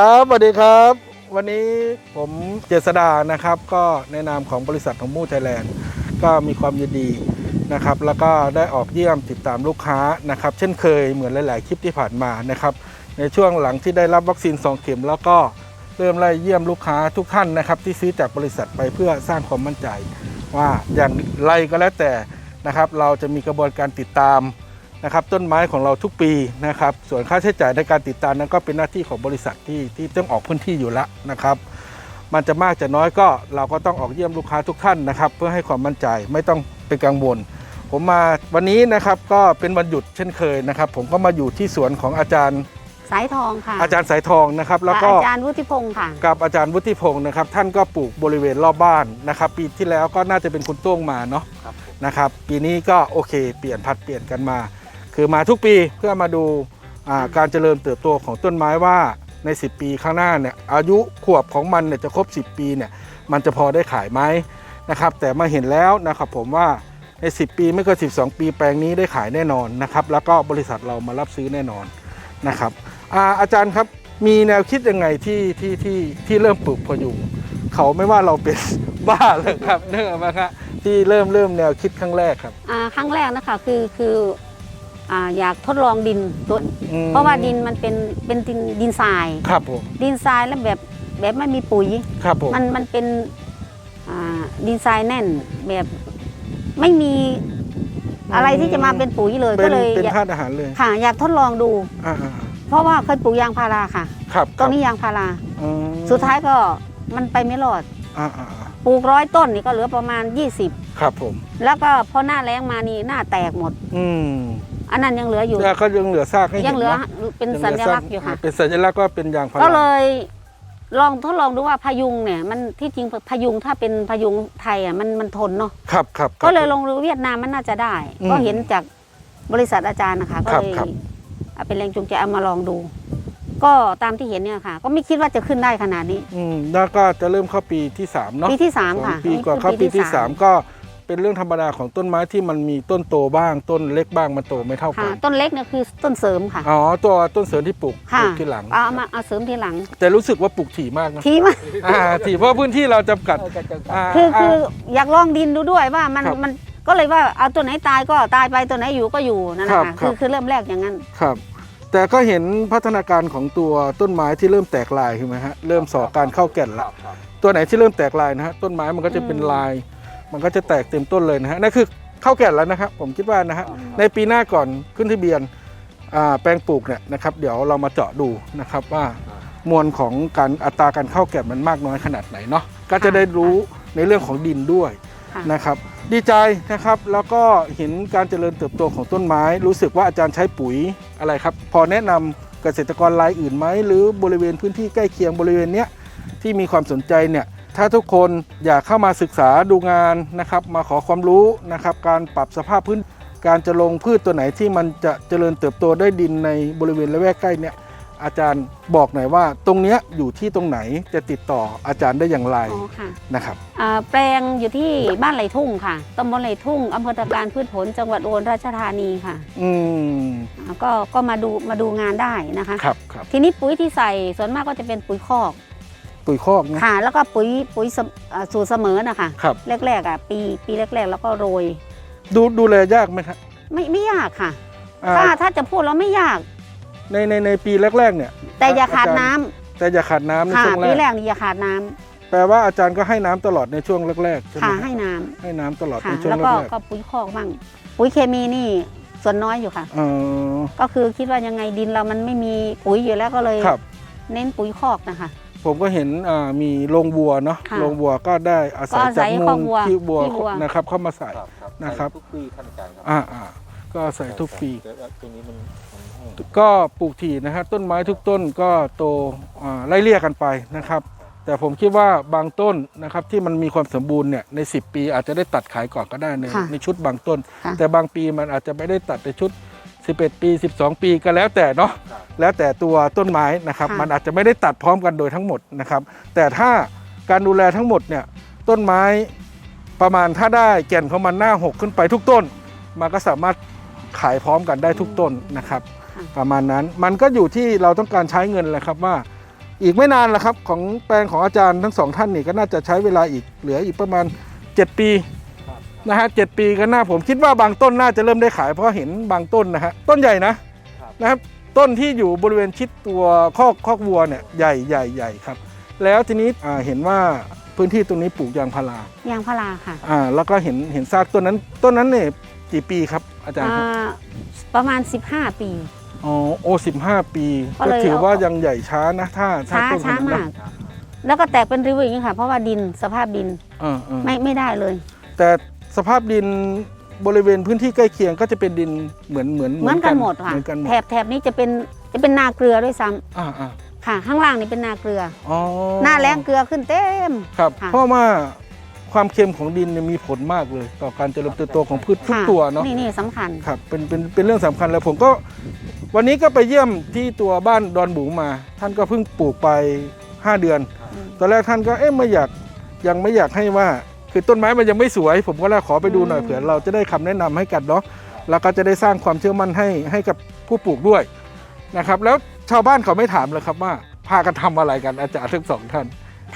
ครับสวัสดีครับ วันนี้ผมเจษดานะครับ ก็ในนามของบริษัทของมูไทยแลนด์ก็มีความยินดีนะครับ แล้วก็ได้ออกเยี่ยมติดตามลูกค้านะครับ เช่นเคยเหมือนหลาย ๆ คลิปที่ผ่านมานะครับ ในช่วงหลังที่ได้รับวัคซีน 2 เข็ม แล้วก็เริ่มไล่เยี่ยมลูกค้าทุกท่านนะครับ ที่ซื้อจากบริษัทไปเพื่อสร้างความมั่นใจ ว่าอย่างไรก็แล้วแต่นะครับ เราจะมีกระบวนการติดตาม นะครับต้นไม้ของเราทุกปีนะครับส่วนค่าใช้จ่ายในการติดตามนั้นก็เป็นหน้าที่ของบริษัทที่ที่ต้องออกพื้นที่อยู่แล้วนะครับ มันจะมากจะน้อยก็เราก็ต้องออกเยี่ยมลูกค้าทุกท่านนะครับ เพื่อให้ความมั่นใจไม่ต้องเป็นกังวล ผมมาวันนี้นะครับก็เป็นวันหยุดเช่นเคยนะครับ ผมก็มาอยู่ที่สวนของอาจารย์สายทองค่ะ อาจารย์สายทองนะครับแล้วก็อาจารย์วุฒิพงศ์ค่ะกับอาจารย์วุฒิพงศ์นะครับ ท่านก็ปลูกบริเวณรอบบ้านนะครับ ปีที่แล้วก็น่าจะเป็นคุณโต้งมาเนาะครับนะครับ ปีนี้ก็โอเค เปลี่ยนผัดเปลี่ยนกันมา คือมาทุกปีเพื่อมาดูาการเจริญเติบโตของต้นไม้ว่าใน 10 ปีข้างหน้าเนี่ยอายุขวบของมันเนี่ยจะครบ 10 ปีเนี่ยมันจะพอได้ขายไหมนะครับแต่มาเห็นแล้วนะครับผมว่าใน 10 ปีไม่เกิน12 ปีแปลงนี้ได้ขายแน่นอนนะครับแล้วก็บริษัทเรามารับซื้อแน่นอนนะครับอาอาจารย์ครับมีแนวคิดยังไงที่ที่ที่ที่เริ่มปลูกพยุงเขาไม่ว่าเราเป็นบ้าเลยครับเนื่องมาครับที่เริ่มเริ่มแนวคิดครั้งแรกครับอ่าครั้งแรกนะคะคือคือ อ่าอยากทดลองดินตัวอืมเพราะว่าดินมันเป็นเป็นดินดินทราย ครับผมดินทรายแล้วแบบแบบไม่มีปุ๋ย ครับผมมันมันเป็นอ่าดินทรายแน่นแบบไม่มีอะไรที่จะมาเป็นปุ๋ยเลยเป็ก็นเลยเป็นอยากธาตุอาหารเลยค่ะ อยากทดลองดู อ่าอ่าเพราะว่าเคยปลูกยางพาราค่ะครับตอนนี้ยางพารา อืมสุดท้ายก็มันไปไม่รอดอ่าอ่าอ่าปลูกร้อยต้นนี่ก็เหลือประมาณ 20 ครับผม แล้วก็พอหน้าแรงมานี่หน้าแตกหมด อืม อันนั้นยังเหลืออยู่แล้วก็ยังเหลือซากให้เห็นยังเหลือนะเป็นยังสัเหญซาลักษณ์อยู่ค่ะ เป็นสัญลักษณ์ว่าเป็นยางพาราก็เลยลองทดลองดูว่าพยุงเนี่ย มันที่จริงพยุงถ้าเป็นพยุงไทยอะมันมันทนเนาะครับครับก็เลยลองดูเวียดนามมันน่าจะได้ อืมก็เห็นจากบริษัทอาจารย์นะคะ ก็ครับเลยครับ เอาเป็นแรงจูงใจเอามาลองดู ก็ตามที่เห็นเนี่ยค่ะ ก็ไม่คิดว่าจะขึ้นได้ขนาดนี้ อืมแล้วก็จะเริ่มเข้าปีที่สามเนาะปีที่สามสองค่ะปีกว่านี่คือเข้าปีที่สามมก็ เป็นเรื่องธรรมดาของต้นไม้ที่มันมีต้นโตบ้างต้นเล็กบ้างมันโตไม่เท่ากัค่ะน ต้นเล็กเนี่ยคือต้นเสริมค่ะ อ๋อตัวต้นเสริมที่ปลูกปค่ะลูกที่หลัง เอามาเอาเสริมทีหลัง แต่รู้สึกว่าปลูกถี่มากนะทีมาอ่าถี่เพราะพื้นที่เราจำกัดาคือคืออ่าอยากลองดินดูด้วยว่ามันครับมันก็เลยว่าเอาตัวไหนตายก็ตายไปตัวไหนอยู่ก็อยู่นั่นแหละครัค่ะบครัคืบอคือเริ่มแรกอย่างนั้น ครับ แต่ก็เห็นพัฒนาการของตัวต้นไม้ที่เริ่มแตกลายใช่ไหมฮะเริ่มสอการเข้าแก่นละ ตัวไหนที่เริ่มแตกลายนะฮะต้นไม้มันก็จะเป็นอืมลาย มันก็จะแตกเต็มต้นเลยนะฮะนั่นคือเข้าแก่นแล้วนะครับผมคิดว่านะฮะในปีหน้าก่อนขึ้นทะเบียนอ่าแปลงปลูกเนี่ยนะครับ เดี๋ยวเรามาเจาะดูนะครับว่ามวลของการอัตราการเข้าแก่นมันมากน้อยขนาดไหนเนาะก็จะได้รู้ในเรื่องของดินด้วยค่ะนะครับ ดีใจนะครับแล้วก็เห็นการเจริญเติบโตของต้นไม้ รู้สึกว่าอาจารย์ใช้ปุ๋ยอะไรครับ พอแนะนำเกษตรกรรายอื่นไหมหรือบริเวณพื้นที่ใกล้เคียงบริเวณเนี้ยที่มีความสนใจเนี่ย ถ้าทุกคนอยากเข้ามาศึกษาดูงานนะครับ มาขอความรู้นะครับ การปรับสภาพพื้นการจะลงพืชตัวไหนที่มันจะเจริญเติบโตได้ดินในบริเวณละแวกใกล้เนี่ยอาจารย์บอกหน่อยว่า ตรงเนี้ยอยู่ที่ตรงไหนจะติดต่ออาจารย์ได้อย่างไรอ๋อค่ะนะครับ อ่าแปลงอยู่ที่บ้านไหลทุ่งค่ะตำบลไหลทุ่งอำเภอตะการพืชผลจังหวัดอุบลราชธานีค่ะอืมอ่าก็ก็มาดูมาดูงานได้นะคะ ครับครับ ทีนี้ปุ๋ยที่ใส่ส่วนมากก็จะเป็นปุ๋ยคอก ปุ๋ยคอกนะค่ะ แล้วก็ปุ๋ยปุ๋ยเสมอ่าสูตรเสมอนะคะครับ แรกๆอะปีปีแรกๆ แล้วก็โรย ดูดูแลยากไหมครับไม่ไม่ยากค่ะ อ่าถ้าถ้าจะพูดแล้วไม่ยาก ในในในปีแรกๆเนี่ย แต่อย่าขาดอาจารย์ น้ำแต่อย่าขาดน้ำในค่ะ ช่วงแรปีกแรกนี่อย่าขาดน้ำแปลว่าอาจารย์ก็ให้น้ำตลอดในช่วงแรกๆใช่ไหมค่ะครับให้น้ำให้น้ำตลอดค่ะ ในช่วงแล้วแรก็กก็ปุ๋ยคอกบ้างปุ๋ยเคมีนี่ส่วนน้อยอยู่ค่ะ ๆอ๋อก็คือคิดว่ายังไงดินเรามันไม่มีปุ๋ยอยู่แล้วก็เลย ครับ เน้นปุ๋ยคอกนะคะ ผมก็เห็นอ่ามีโรงวัวเนาะค่ะโรงวัวก็ได้อาศัยก็อาศัจากยมูคอลกวัวที่วัวขี้วัวนะครับ เข้ามาใส่นะครับทุกปีท่านอาจารย์ครับอ่าอ่าก็อาศัยทุกปีแต่ว่าตรงนี้มันมันแห้งก็ปลูกถี่นะฮะต้นไม้ทุกต้นก็โตอ่าไล่เลี่ยกันไปนะครับ แต่ผมคิดว่าบางต้นนะครับที่มันมีความสมบูรณ์เนี่ยใน 10 ปีอาจจะได้ตัดขายก่อนก็ได้ในค่ะในชุดบางต้นค่ะแต่บางปีมันอาจจะไม่ได้ตัดในชุด 11 ปี 12 ปีก็แล้วแต่เนาะแล้วแต่ตัวต้นไม้นะครับค่ะมันอาจจะไม่ได้ตัดพร้อมกันโดยทั้งหมดนะครับ แต่ถ้าการดูแลทั้งหมดเนี่ยต้นไม้ประมาณถ้าได้แก่นของมันหน้าหกขึ้นไปทุกต้น มันก็สามารถขายพร้อมกันได้ทุกต้นนะครับค่ะประมาณนั้นมันก็อยู่ที่เราต้องการใช้เงินแหละครับว่า อีกไม่นานละครับของแปลงของอาจารย์ทั้งสองท่านนี่ก็น่าจะใช้เวลาอีกเหลืออีกประมาณ 7 ปีครับ นะฮะเจ็ดปีก็น่าผมคิดว่าบางต้นน่าจะเริ่มได้ขายเพราะเห็นบางต้นนะฮะต้นใหญ่นะครับนะครับต้นที่อยู่บริเวณชิดตัวคอกคอกวัวเนี่ยใหญ่ใหญ่ใหญ่ครับ แล้วทีนี้อ่าเห็นว่าพื้นที่ตรงนี้ปลูกยางพารายางพาราค่ะอ่าแล้วก็เห็นเห็นซากต้นนั้นต้นนั้นเนี่ยกี่ปีครับอาจารย์ครับอ่าประมาณ 15 ปีอ๋อโอ้สิบห้าปี ก็ก็เลยถือว่าเอายังใหญ่ช้านะถ้าถ้าช้าต้นขช้านาดนั้มานกแล้วก็แตกเป็นริ้วอย่างนี้ค่ะ เพราะว่าดินสภาพดินเออเออไม่ไม่ได้เลย แต่ สภาพดินบริเวณพื้นที่ใกล้เคียงก็จะเป็นดินเหมือนเหมือนเหมือนกันหมดค่ะเหมือนกันหมดแถบแถบนี้จะเป็นจะเป็นนาเกลือด้วยซ้ำอ่าอ่าค่ะ ข้างล่างนี่เป็นนาเกลืออ๋อหน้าแรงเกลือขึ้นเต็มครับค่ะเพราะว่าความเค็มของดินเนี่ยมีผลมากเลย ต่อการเจริญเติบโตของพืชทุกค่ะตัวเนาะนี่นี่สำคัญครับเป็นเป็นเป็นเรื่องสำคัญแล้วผมก็วันนี้ก็ไปเยี่ยมที่ตัวบ้านดอนบุ๋งมา ท่านก็เพิ่งปลูกไป 5 เดือน ตอนแรกท่านก็เอ๊ะไม่อยากยังไม่อยากให้ว่า คือต้นไม้มันยังไม่สวย ผมก็เลยขอไปดูหน่อยอืมเผื่อเราจะได้คำแนะนำให้กันเนาะแล้วก็จะได้สร้างความเชื่อมั่นให้ให้กับผู้ปลูกด้วยนะครับ แล้วชาวบ้านเขาไม่ถามเลยครับว่า พากันทำอะไรกันอาจารย์ทั้งสองท่าน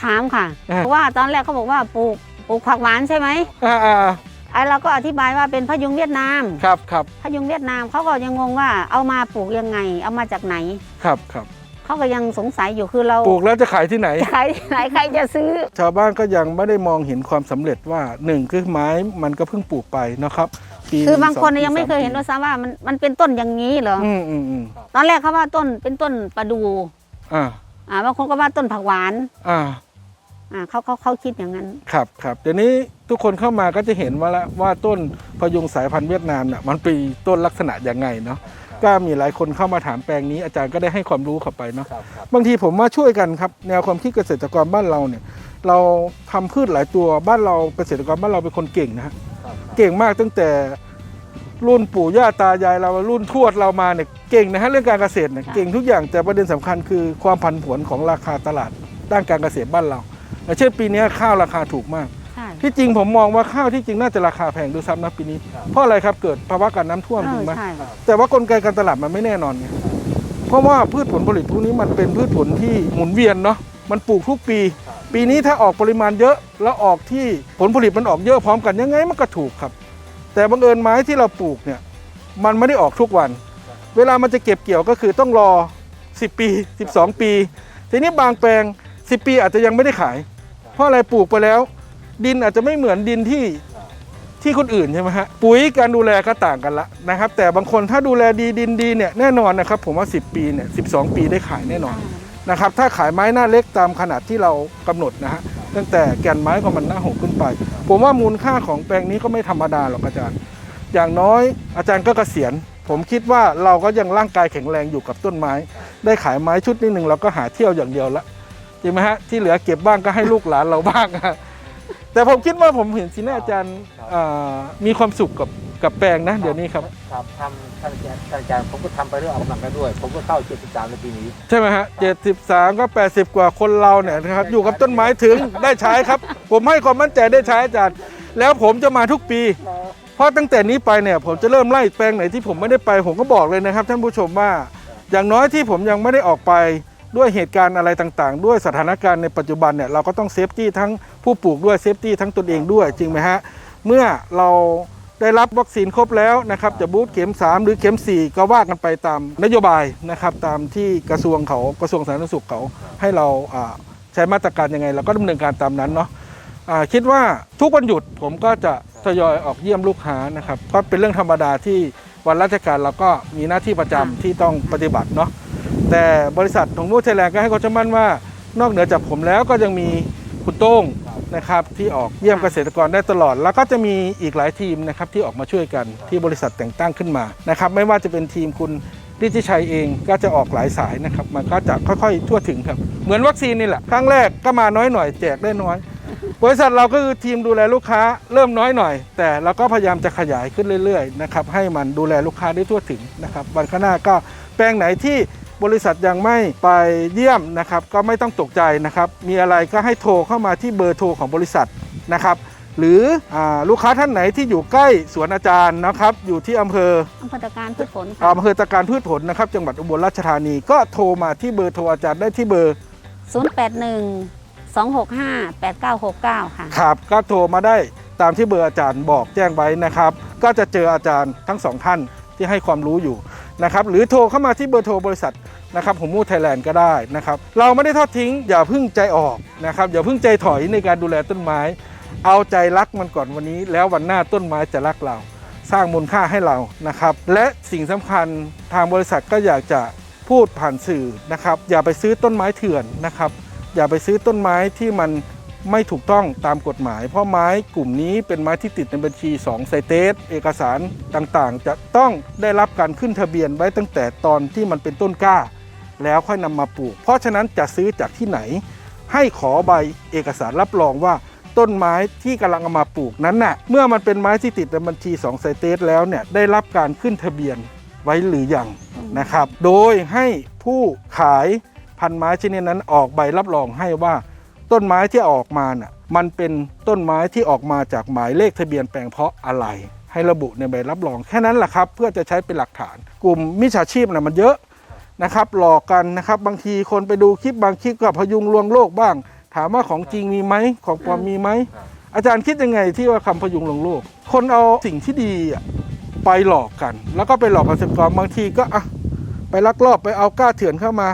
ถามค่ะอ่าเพราะว่าตอนแรกเขาบอกว่าปลูกปลูกผักหวานใช่ไหมอ่าอ่าไอ้เราก็อธิบายว่าเป็นพยุงเวียดนามครับครับพยุงเวียดนามเขาก็ยังงงว่าเอามาปลูกยังไง เอามาจากไหนครับครับ เขาก็ยังสงสัยอยู่คือเราปลูกแล้วจะขายที่ไหนจะขายที่ไหนใครจะซื้อ ชาวบ้านก็ยังไม่ได้มองเห็นความสำเร็จว่าหนึ่งคือไม้มันก็เพิ่งปลูกไปนะครับปีคือบางคนสปียังไม่เคยเห็นสาด้วยซ้ำว่ามันมันเป็นต้นอย่างนี้เหรอปีอืมอืมอืมตอนแรกเขาว่าต้นเป็นต้นประดูอ่าอ่าบางคนก็ว่าต้นผักหวานอ่าอ่าเขาเขาเขาคิดอย่างนั้น ครับครับเดี๋ยวนี้ทุกคนเข้ามาก็จะเห็นว่าละว่าต้นพยุงสายพันธุ์เวียดนามน่ะมันเป็นต้นลักษณะยังไงเนาะ ก็มีหลายคนเข้ามาถามแปลงนี้อาจารย์ก็ได้ให้ความรู้เข้าไปเนาะครับครับบางทีผมว่าช่วยกันครับแนวความคิดเกษตรกรบ้านเราเนี่ย เราทำพืชหลายตัวบ้านเราเกษตรกรบ้านเราเป็นคนเก่งนะฮะครับเก่งมากตั้งแต่รุ่นปู่ย่าตายายเรารุ่นทวดเรามาเนี่ยเก่งนะฮะเรื่องการเกษตรเนี่ยค่ะ เก่งทุกอย่างแต่ประเด็นสำคัญคือความผันผวนของราคาตลาดด้านการเกษตรบ้านเราอย่างเช่นปีนี้ข้าวราคาถูกมาก ใช่ ที่จริงผมมองว่าข้าวที่จริงน่าจะราคาแพงด้วยซ้ำนะปีนี้เพราะอะไรครับเกิดภาวะการน้ำท่วมเอถูอกไหมใช่ แต่ว่ากลไกการตลาดมันไม่แน่นอนไงเพราะว่าพืชผลผลิตพวกนี้มันเป็นพืชผลที่หมุนเวียนเนาะมันปลูกทุกปีปีนี้ถ้าออกปริมาณเยอะแล้วออกที่ผลผลิตมันออกเยอะพร้อมกันยังไงมันก็ถูกครับ แต่บังเอิญไม้ที่เราปลูกเนี่ยมันไม่ได้ออกทุกวัน เวลามันจะเก็บเกี่ยวก็คือต้องรอ 10 ปี 12 ปี ทีนี้บางแปลง 10 ปีอาจจะยังไม่ได้ขาย เพราะอะไรปลูกไปแล้ว ดินอาจจะไม่เหมือนดินที่ที่คนอื่นใช่ไหมฮะปุ๋ยการดูแลก็ต่างกันละนะครับ แต่บางคนถ้าดูแลดีดินดีเนี่ยแน่นอนนะครับ ผมว่า 10 ปีเนี่ย12ปีได้ขายแน่นอนนะครับ ถ้าขายไม้หน้าเล็กตามขนาดที่เรากำหนดนะฮะตั้งแต่แก่นไม้ของมันหน้าหกขึ้นไป ผมว่ามูลค่าของแปลงนี้ก็ไม่ธรรมดาหรอกอาจารย์ อย่างน้อยอาจารย์ก็เกษียณ ผมคิดว่าเราก็ยังร่างกายแข็งแรงอยู่กับต้นไม้ ได้ขายไม้ชุดนิดหนึ่งเราก็หาเที่ยวอย่างเดียวละจริงไหมฮะที่เหลือเก็บบ้างก็ให้ลูกหลานเราบ้างอะ แต่ผมคิดว่าผมเห็นสีหน้าอาจารย์อ่ามีความสุขกับกับแปลงนะเดี๋ยวนี้ครับ ครับทำท่านอาจารย์ท่านอาจารย์ผมก็ทำไปเรื่องออกกำลังกายด้วย ผมก็เข้า73ในปีนี้ ใช่ไหมฮะเจ็ดสิบสามก็แปดสิบกว่าคนเราเนี่ยนะครับอยู่กับต้นไม้ถึงได้ใช้ครับ ผมให้ความมั่นใจได้ใช้อาจารย์ แล้วผมจะมาทุกปี เพราะตั้งแต่นี้ไปเนี่ยผมจะเริ่มไล่แปลงไหนที่ผมไม่ได้ไป ผมก็บอกเลยนะครับ ท่านผู้ชมว่า อย่างน้อยที่ผมยังไม่ได้ออกไป ด้วยเหตุการณ์อะไรต่างๆ ด้วยสถานการณ์ในปัจจุบันเนี่ยเราก็ต้องเซฟตี้ทั้งผู้ปลูกด้วยเซฟตี้ทั้งตนเองด้วยจริงไหมฮะเมื่อเราได้รับวัคซีนครบแล้วนะครับจะบูตเข็ม 3 หรือเข็ม 4 ก็ว่ากันไปตามนโยบายนะครับตามที่กระทรวงเขากระทรวงสาธารณสุขเขาให้เราใช้มาตรการยังไง เราก็ดำเนินการตามนั้นเนาะคิดว่าทุกวันหยุดผมก็จะทยอยออกเยี่ยมลูกค้านะครับก็เป็นเรื่องธรรมดาที่วันราชการเราก็มีหน้าที่ประจำค่ะที่ต้องปฏิบัติเนาะ แต่บริษัทของมูไทยแลนด์ก็ให้ความเชื่อมั่นว่านอกเหนือจากผมแล้วก็ยังมีคุณโต้งนะครับที่ออกเยี่ยมเกษตรกรได้ตลอด แล้วก็จะมีอีกหลายทีมนะครับที่ออกมาช่วยกันที่บริษัทแต่งตั้งขึ้นมานะครับไม่ว่าจะเป็นทีมคุณฤทธิชัยเองก็จะออกหลายสายนะครับมันก็จะค่อยๆ ทั่วถึงครับ เหมือนวัคซีนนี่แหละครั้งแรกก็มาน้อยหน่อยแจกได้น้อย บริษัทเราก็คือทีมดูแลลูกค้าเริ่มน้อยหน่อย แต่เราก็พยายามจะขยายขึ้นเรื่อยๆนะครับให้มันดูแลลูกค้าได้ทั่วถึงนะครับวันข้างหน้าก็แปลงไหนที่ บริษัทยังไม่ไปเยี่ยมนะครับก็ไม่ต้องตกใจนะครับ มีอะไรก็ให้โทรเข้ามาที่เบอร์โทรของบริษัทนะครับหรืออาลูกค้าท่านไหนที่อยู่ใกล้สวนอาจารย์นะครับ อยู่ที่อำเภออำเภอตะการพืชผลค่ะอำเภอตะการพืชผลนะครับ จังหวัดอุบลราชธานีก็โทรมาที่เบอร์โทรอาจารย์ได้ที่เบอร์ 081 265 8969 ค่ะครับ ก็โทรมาได้ตามที่เบอร์อาจารย์บอกแจ้งไว้นะครับ ก็จะเจออาจารย์ทั้งสองท่านที่ให้ความรู้อยู่ นะครับหรือโทรเข้ามาที่เบอร์โทรบริษัทนะครับของมูไทยแลนด์ก็ได้นะครับเราไม่ได้ทอดทิ้ง อย่าเพิ่งใจออกนะครับอย่าเพิ่งใจถอยในการดูแลต้นไม้ เอาใจรักมันก่อนวันนี้ แล้ววันหน้าต้นไม้จะรักเรา สร้างมูลค่าให้เรานะครับและสิ่งสำคัญทางบริษัทก็อยากจะพูดผ่านสื่อนะครับอย่าไปซื้อต้นไม้เถื่อนนะครับอย่าไปซื้อต้นไม้ที่มัน ไม่ถูกต้องตามกฎหมาย เพราะไม้กลุ่มนี้เป็นไม้ที่ติดในบัญชี 2 ไซเตส เอกสารต่างๆ จะต้องได้รับการขึ้นทะเบียนไว้ตั้งแต่ตอนที่มันเป็นต้นกล้า แล้วค่อยนำมาปลูก เพราะฉะนั้นจะซื้อจากที่ไหน ให้ขอใบเอกสารรับรองว่าต้นไม้ที่กำลังเอามาปลูกนั้นน่ะเมื่อมันเป็นไม้ที่ติดในบัญชี2ไซเตสแล้วเนี่ยได้รับการขึ้นทะเบียนไว้หรือยังนะครับ โดยให้ผู้ขายพันไม้ชนิดนั้นออกใบรับรองให้ว่า ต้นไม้ที่ออกมาน่ะมันเป็นต้นไม้ที่ออกมาจากหมายเลขทะเบียนแปลงเพาะอะไร ให้ระบุในใบรับรองแค่นั้นแหละครับ เพื่อจะใช้เป็นหลักฐาน กลุ่มมิจฉาชีพน่ะมันเยอะนะครับหลอกกันนะครับบางทีคนไปดูคลิปบางคลิปก็พยุงลวงโลกบ้าง ถามว่าของจริงมีไหมของปลอมมีไหมอาจารย์คิดยังไงที่ว่าคำพยุงลวงโลก คนเอาสิ่งที่ดีอะไปหลอกกัน แล้วก็ไปหลอกเกษตรกรบางทีก็อะไปลักลอบไปเอากล้าเถื่อนเข้ามา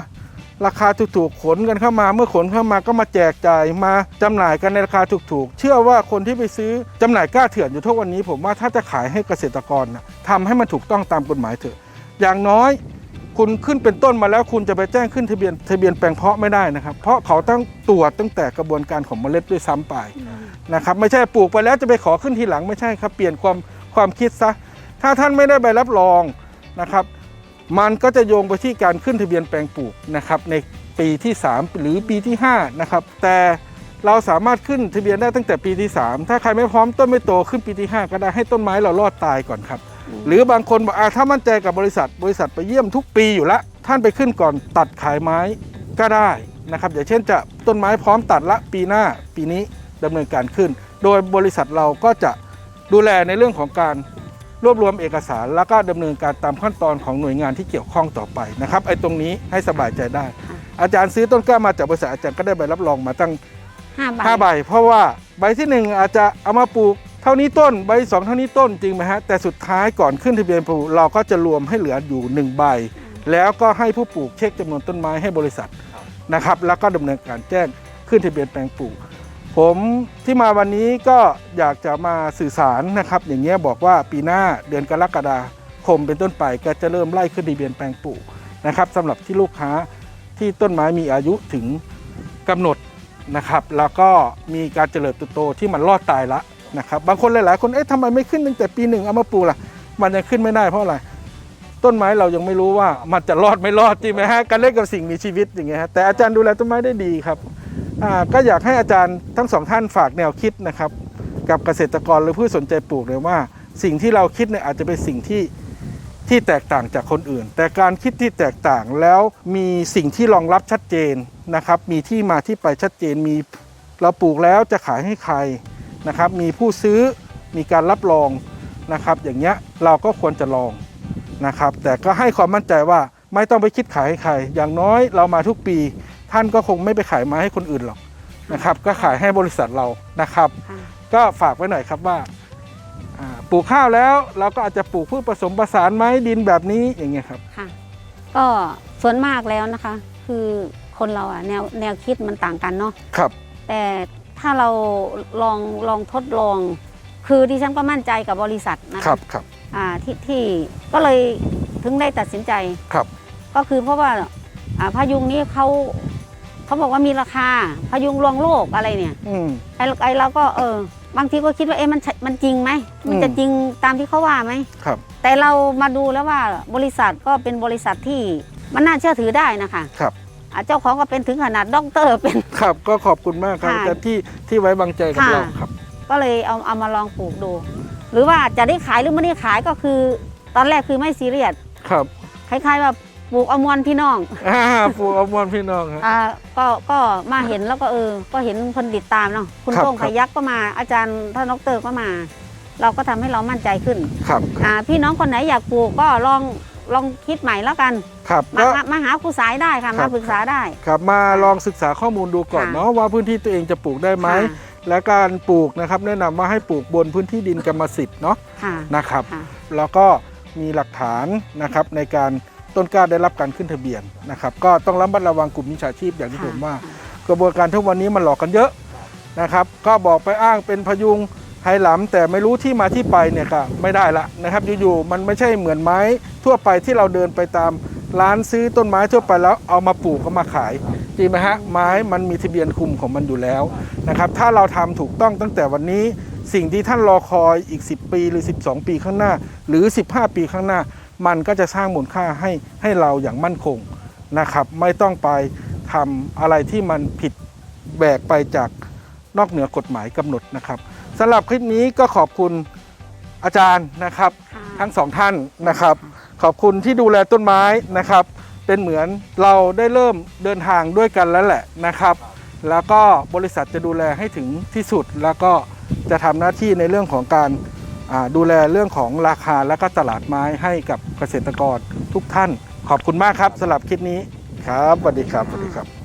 ราคาถูกๆขนกันเข้ามา เมื่อขนเข้ามาก็มาแจกจ่ายมาจำหน่ายกันในราคาถูกๆ เชื่อว่าคนที่ไปซื้อจำหน่ายกล้าเถื่อนอยู่ทุกวันนี้ ผมว่าถ้าจะขายให้เกษตรกรนะทำให้มันถูกต้องตามกฎหมายเถอะ อย่างน้อยคุณขึ้นเป็นต้นมาแล้วคุณจะไปแจ้งขึ้นทะเบียนทะเบียนแปลงเพาะไม่ได้นะครับ เพราะเขาต้องตรวจตั้งแต่กระบวนการของเมล็ดด้วยซ้ำไปนะครับไม่ใช่ปลูกไปแล้วจะไปขอขึ้นทีหลังไม่ใช่ครับ เปลี่ยนความความคิดซะถ้าท่านไม่ได้ใบรับรองนะครับ มันก็จะโยงไปที่การขึ้นทะเบียนแปลงปลูกนะครับในปีที่ 3 หรือปีที่5นะครับแต่เราสามารถขึ้นทะเบียนได้ตั้งแต่ปีที่ 3 ถ้าใครไม่พร้อมต้นไม่โตขึ้นปีที่ 5 ก็ได้ให้ต้นไม้เรารอดตายก่อนครับหรือบางคนบอกอ่าถ้ามั่นใจกับบริษัท บริษัทไปเยี่ยมทุกปีอยู่แล้วท่านไปขึ้นก่อนตัดขายไม้ก็ได้นะครับอย่างเช่นจะต้นไม้พร้อมตัดละปีหน้าปีนี้ดำเนินการขึ้น โดยบริษัทเราก็จะดูแลในเรื่องของการ รวบรวมเอกสาร แล้วก็ดำเนินการตามขั้นตอนของหน่วยงานที่เกี่ยวข้องต่อไปนะครับไอ้ตรงนี้ให้สบายใจได้ อาจารย์ซื้อต้นกล้ามาจากบริษัทอาจารย์ก็ได้ใบรับรองมาตั้ง5ใบ5ใบเพราะว่าใบที่ 1 อาจจะเอามาปลูกเท่านี้ต้นใบที่สองเท่านี้ต้นจริงไหมฮะแต่สุดท้ายก่อนขึ้นทะเบียนปลูกเราก็จะรวมให้เหลืออยู่ 1 ใบ แล้วก็ให้ผู้ปลูกเช็คจำนวนต้นไม้ให้บริษัทนะครับแล้วก็ดำเนินการแจ้งขึ้นทะเบียนแปลงปลูก ผมที่มาวันนี้ก็อยากจะมาสื่อสารนะครับ อย่างเงี้ยบอกว่าปีหน้าเดือนกรกฎาคมเป็นต้นไปก็จะเริ่มไล่ขึ้นทะเบียนแปลงปลูกนะครับสำหรับที่ลูกค้าที่ต้นไม้มีอายุถึงกำหนดนะครับแล้วก็มีการเจริญเติบโตที่มันรอดตายละนะครับบางคนหลาย ๆ คนเอ๊ะทำไมไม่ขึ้นตั้งแต่ปีหนึ่งเอามาปลูกล่ะ มันยังขึ้นไม่ได้เพราะอะไรต้นไม้เรายังไม่รู้ว่ามันจะรอดไม่รอดจริงไหมฮะการเล่นกับสิ่งมีชีวิตอย่างเงี้ยฮะแต่อาจารย์ดูแลต้นไม้ได้ดีครับ ก็อยากให้อาจารย์ทั้งสองท่านฝากแนวคิดนะครับ กับเกษตรกรหรือผู้สนใจปลูกเลยว่า สิ่งที่เราคิดเนี่ยอาจจะเป็นสิ่งที่ที่แตกต่างจากคนอื่น แต่การคิดที่แตกต่างแล้วมีสิ่งที่รองรับชัดเจนนะครับ มีที่มาที่ไปชัดเจนมีเราปลูกแล้วจะขายให้ใครนะครับ มีผู้ซื้อมีการรับรองนะครับ อย่างเงี้ยเราก็ควรจะลองนะครับ แต่ก็ให้ความมั่นใจว่าไม่ต้องไปคิดขายให้ใคร อย่างน้อยเรามาทุกปี ท่านก็คงไม่ไปขายไม้ให้คนอื่นหรอกนะครับ ก็ขายให้บริษัทเรานะครับค่ะก็ฝากไว้หน่อยครับว่าอ่าปลูกข้าวแล้วเราก็อาจจะปลูกพืชผสมผสานไม้ดินแบบนี้อย่างเงี้ยครับค่ะก็ส่วนมากแล้วนะคะ คือคนเราอะแนวแนวคิดมันต่างกันเนาะครับ แต่ถ้าเราลองลองทดลอง คือดิฉันก็มั่นใจกับบริษัทนะะครับครับอ่าที่ที่ก็เลยถึงได้ตัดสินใจครับ ก็คือเพราะว่าอ่าพายุงนี้เขา เขาบอกว่ามีราคาพายุงลวงโลกอะไรเนี่ยอืม ไอ้ไอ้เราก็เออ บางทีก็คิดว่าเอ๊ะมันใช่มันจริงไหมมันจะอืม จริงตามที่เขาว่าไหม ครับ แต่เรามาดูแล้วว่าบริษัทก็เป็นบริษัทที่มันน่าเชื่อถือได้นะคะครับ อ่าเจ้าของก็เป็นถึงขนาดด็อกเตอร์เป็น ครับก็ขอบคุณมากครับค่ะอาจารย์ที่ที่ไว้วางใจกับค่ะ เราครับ ก็เลยเอาเอามาลองปลูกดู หรือว่าจะได้ขายหรือไม่ได้ขายก็คือ ตอนแรกคือไม่ซีเรียสครับ คล้ายๆว่า ปลูกเอามวลพี่น้องอ่าปลูกอมรพี่น้องครับ อ่าก็ก็มาเห็นแล้วก็เออ ก็เห็นคนติดตามเนาะคุณครับโต้งครับพยักก็มาอาจารย์ท่านดอกเตอรก็มา เราก็ทำให้เรามั่นใจขึ้นครับอ่าพี่น้องคนไหนอยากปลูกก็ลองลองคิดใหม่แล้วกัน ครับมาก็ มามาหาครูสายได้ค่ะครัมาบ ปรึกษาได้ ครับมาลองศึกษาข้อมูลดูก่อนค่ะ เนาะว่าพื้นที่ตัวเองจะปลูกได้ไหมค่ะและการปลูกนะครับแนะนำว่าให้ปลูกบนพื้นที่ดินกรรมสิทธิ์เนาะค่ะนะครับ ค่ะ แล้วก็มีหลักฐานนะครับในการ ต้นกล้าได้รับการขึ้นทะเบียนนะครับก็ต้องระมัดระวังกลุ่มมิจฉาชีพอย่างที่ผมว่า กระบวนการทุกวันนี้มันหลอกกันเยอะนะครับ ก็บอกไปอ้างเป็นพยุงไหหลำแต่ไม่รู้ที่มาที่ไปเนี่ยก็ไม่ได้ละนะครับอยู่ๆมันไม่ใช่เหมือนไม้ทั่วไปที่เราเดินไปตามร้านซื้อต้นไม้ทั่วไปแล้วเอามาปลูกก็มาขายจริงไหมฮะไม้มันมีทะเบียนคุมของมันอยู่แล้วนะครับถ้าเราทำถูกต้องตั้งแต่วันนี้สิ่งที่ท่านรอคอยอีก 10 ปีหรือ 12 ปีข้างหน้า หรือ 15 ปีข้างหน้า มันก็จะสร้างมูลค่าให้ให้เราอย่างมั่นคงนะครับ ไม่ต้องไปทำอะไรที่มันผิดแบกไปจากนอกเหนือกฎหมายกำหนดนะครับสำหรับคลิปนี้ก็ขอบคุณอาจารย์นะครับค่ะทั้งสองท่านนะครับ ขอบคุณที่ดูแลต้นไม้นะครับ เป็นเหมือนเราได้เริ่มเดินทางด้วยกันแล้วแหละนะครับ แล้วก็บริษัทจะดูแลให้ถึงที่สุด แล้วก็จะทำหน้าที่ในเรื่องของการอ่า ดูแลเรื่องของราคาและก็ตลาดไม้ให้กับเกษตรกรทุกท่าน ขอบคุณมากครับสำหรับคลิปนี้ครับสวัสดีครับสวัสดีครับ